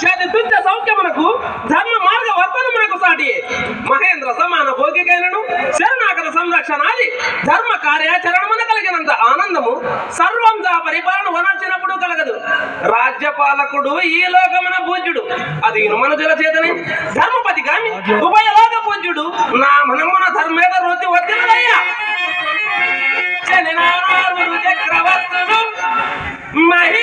ఇత్యాది తుచ్చ సౌఖ్యమునకు ధర్మ మార్గ వర్తనమునకు సాటి. మహేంద్ర సమాన భోగికైనను శరణాగత సంరక్షణాది ధర్మ కార్యాచరణమున కలిగినంత ఆనందము సర్వం దా పరిపాలన వనర్చినప్పుడు కలగదు. రాజ్యపాలకుడు ఈ లోకమున పూజ్యుడు. అది మనుజుల చేతనే. ధర్మపతి గామి ఉభయలోక పూజ్యుడు. నా మనమున ధర్మేత వృత్తి వచ్చినదయ్యా చక్రవర్తుడు. మహి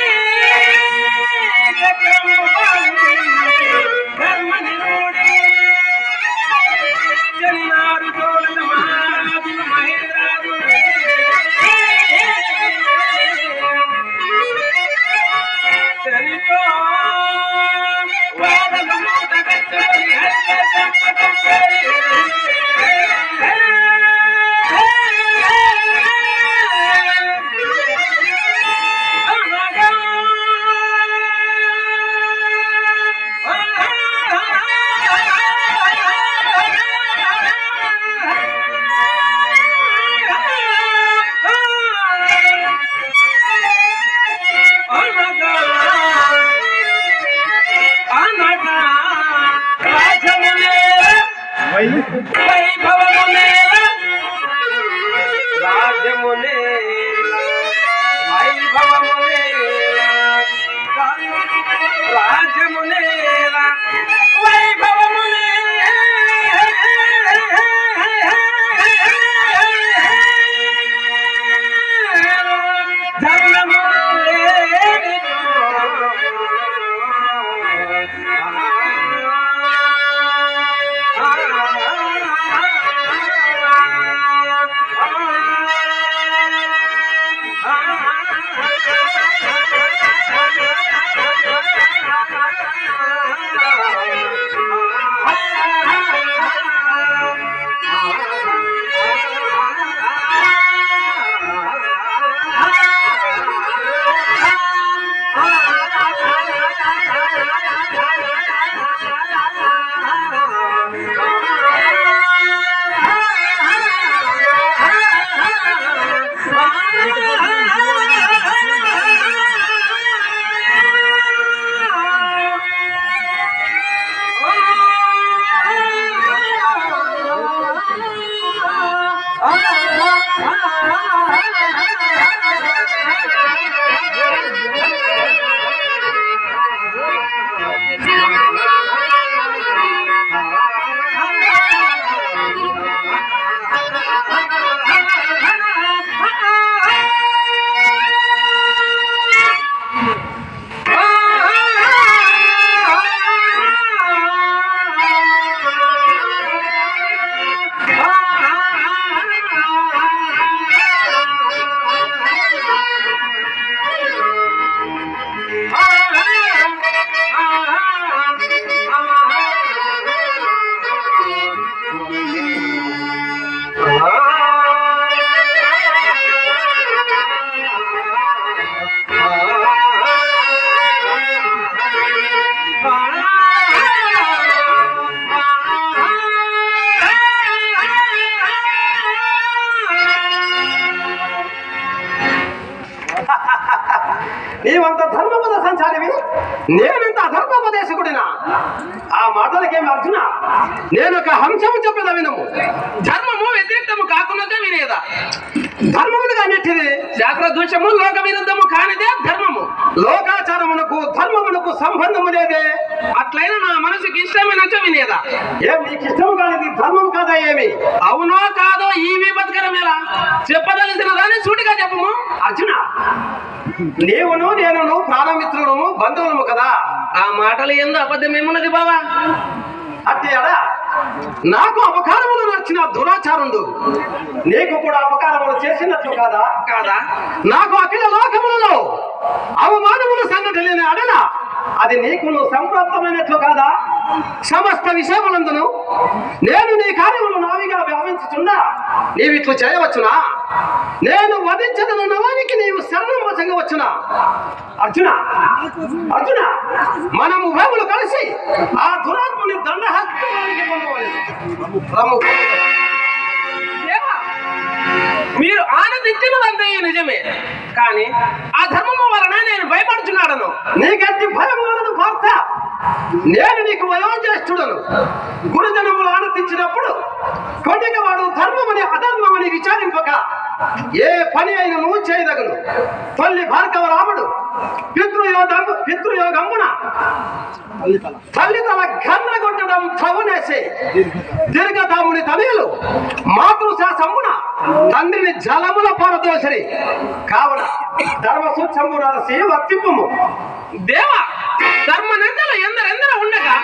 যেমনে నీవంత ధర్మపద సంచారివి? నేనంత అధర్మోపదేశకుడినా ఆ మాటలకేమి అర్జున? నేను ఒక హంసము చెప్పిన వినము. ధర్మము వ్యతిరేక్తము కాకుండా వినేదా? ధర్మములుగా నెట్టిది. శాస్త్ర దోషము లోక విరుద్ధము కానిదే ధర్మము. లోకాచారమునకు ధర్మమునకు సంబంధము లేదే. అట్లయినా నా మనసుకి ఇష్టమైనచో వినేదా? ఏం నీకు ఇష్టము కానిది ధర్మం కాదా ఏమి? అవునో కాదో ఈ విపత్కరం ఎలా చెప్పదని సూటిగా చెప్పము? అర్జున నీవును నేనును ప్రాణమిత్రులము బంధువులము కదా? ఆ మాటలు ఎందు అబద్ధమేమున్నది బావా? అడా నాకు అపకారములు నచ్చిన దురాచారుండు. నీకు కూడా అపకారములు చేసినట్లు కాదా? కాదా? నాకు అఖిల లోకములలో అవమానములు సంఘటన అడల అది నీకును సంప్రాప్తమైనట్లు కాదా? సమస్త విషయములందును నేను నీ కార్యములు నావిగా భావించుచున్నా. నీవిట్లు చేయవచ్చునా? నేను వధించదను నవానికి నీవు శరణం వచంగవచ్చునా అర్జున అర్జున మనము ఉభయములు కలిసి ఆ దురాత్మని దండహస్తానికి మీరు ఆనందించినదంతా నిజమే. కానీ ఆ ధర్మము వలన నేను భయపడుచున్నాడను. నీకెంత భయం కాదు పార్థ? నేను నీకు వయోజ్యేష్ఠుడను. గురుజనములు ఆనందించినప్పుడు కొద్దిగా వాడు ధర్మమని అధర్మమని విచారింపక ఏ పని అయిన నువ్వు చేయదగను. తల్లి భార్గవ రాముడు పితృయోగము పితృయోగమున తల్లి తల గండ్రగొట్టడం త్రవనేసి దీర్ఘదాముని తనయులు మాతృశాసమున తండ్రిని జలముల పరదోసరి కావున ధర్మ నరసి వర్తింపుము దేవ ధర్మ నిందలు ఎందరెందరో ఉండగా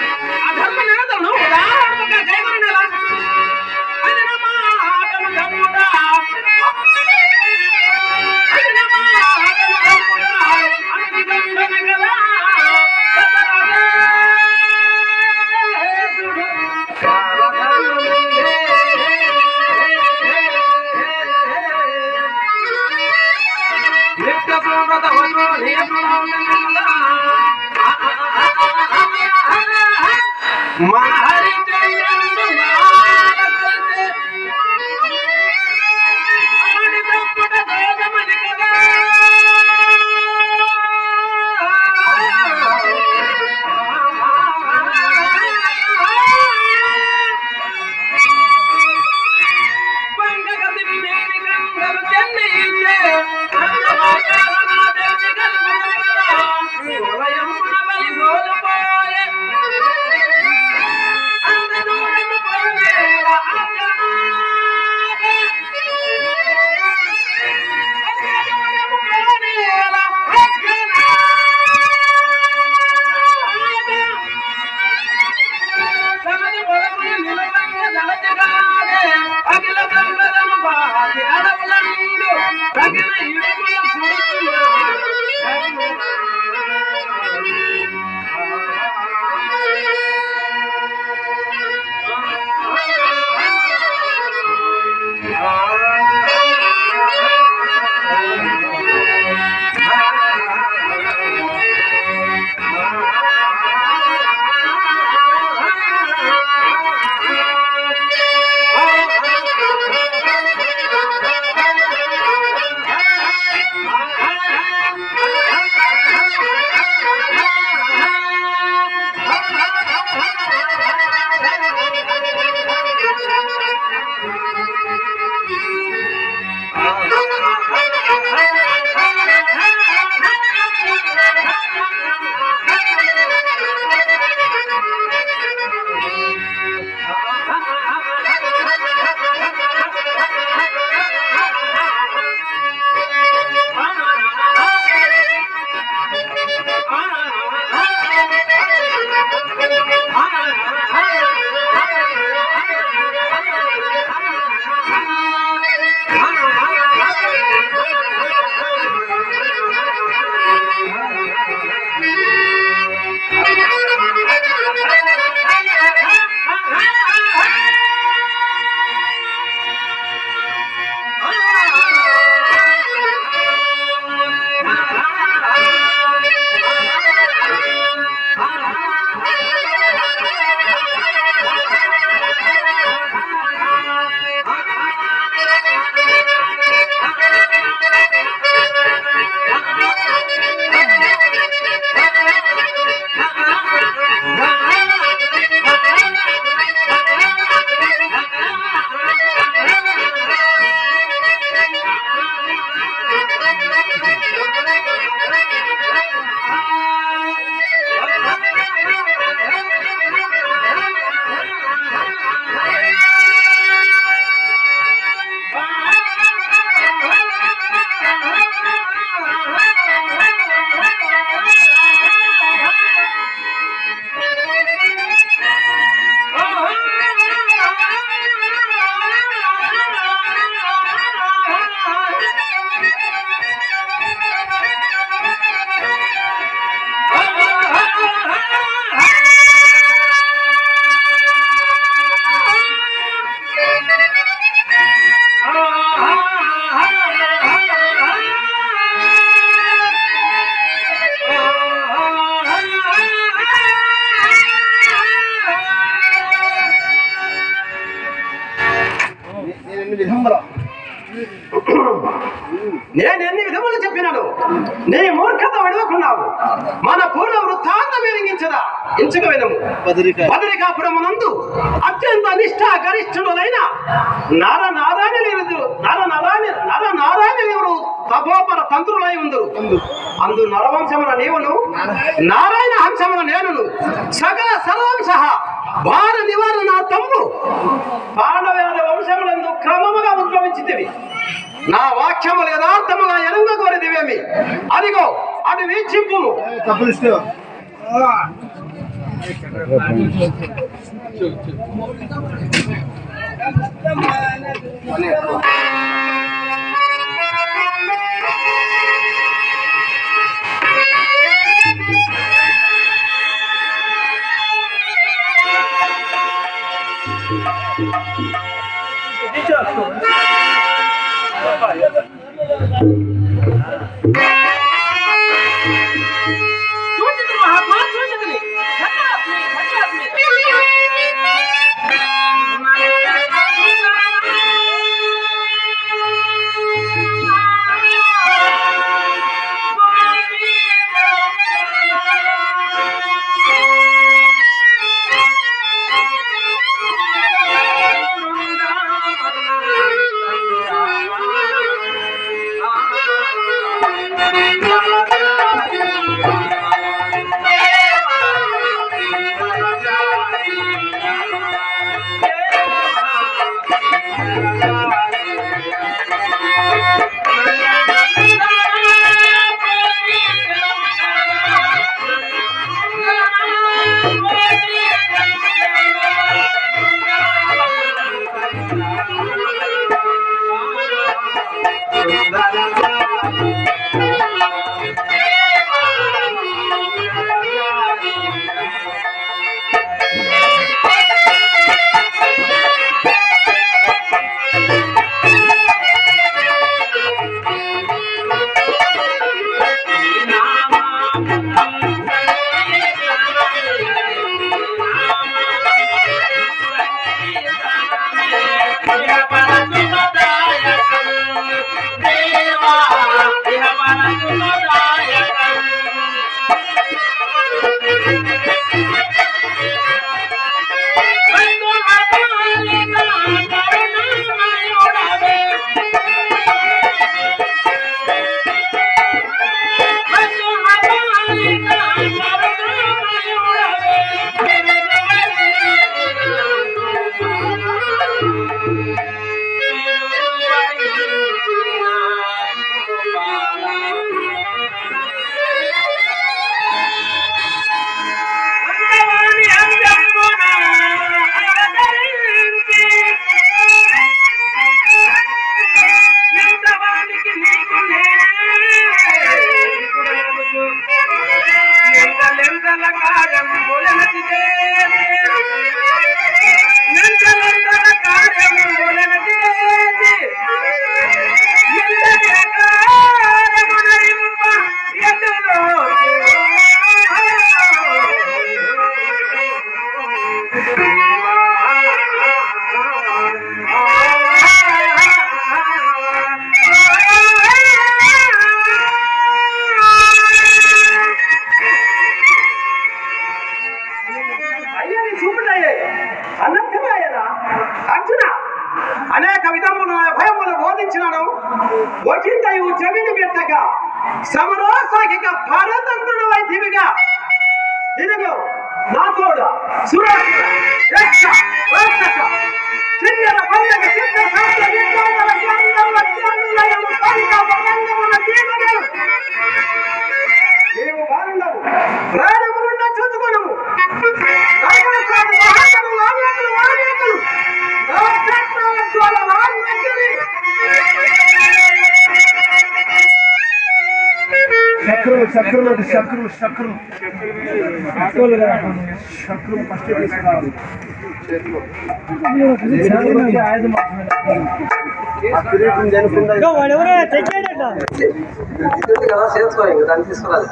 Look at you. నేను ఎన్ని విధములు చెప్పినాను? నీ మూర్ఖత విడవకున్నావు. మన పూర్వ వృత్తాంతం ఎరిగించదా ఇంచుక వినము బదరికాపురమునందు అత్యంత నిష్ఠ గరిష్ఠుడైన నర నారాయణ నర నారాయణ నర నారాయణ ఎవరు? తపోపర తంత్రులై ఉందరు అందు నరవంశమున నీవును నారాయణ. హంసమున నేనును. సకల సర్వంశ భార నివారణ నా తమ్ము. పాండవేద వంశములందు క్రమముగా ఉద్భవించితివి. నా వాక్యములు యథార్థముగా ఎరుంగ కోరిదివేమి అదిగో అటు వీక్షింపును Vai, vai, vai. Thank you. అనేక విధముల భయములు బోధించినాను. వచ్చింతయు చెవిని పెట్టక సమరోసాగిక పరతంత్రుడు వైద్యుడిగా ఇదిగో నా తోడ సురాసుర యక్ష రాక్షస చిన్నర చిత్త దీపగలు నీవు శక్రువు శక్రువులు కదా శక్రువు ఫస్ట్ తీసుకురావాలి. చేసుకోవాలి దాన్ని తీసుకురాలి.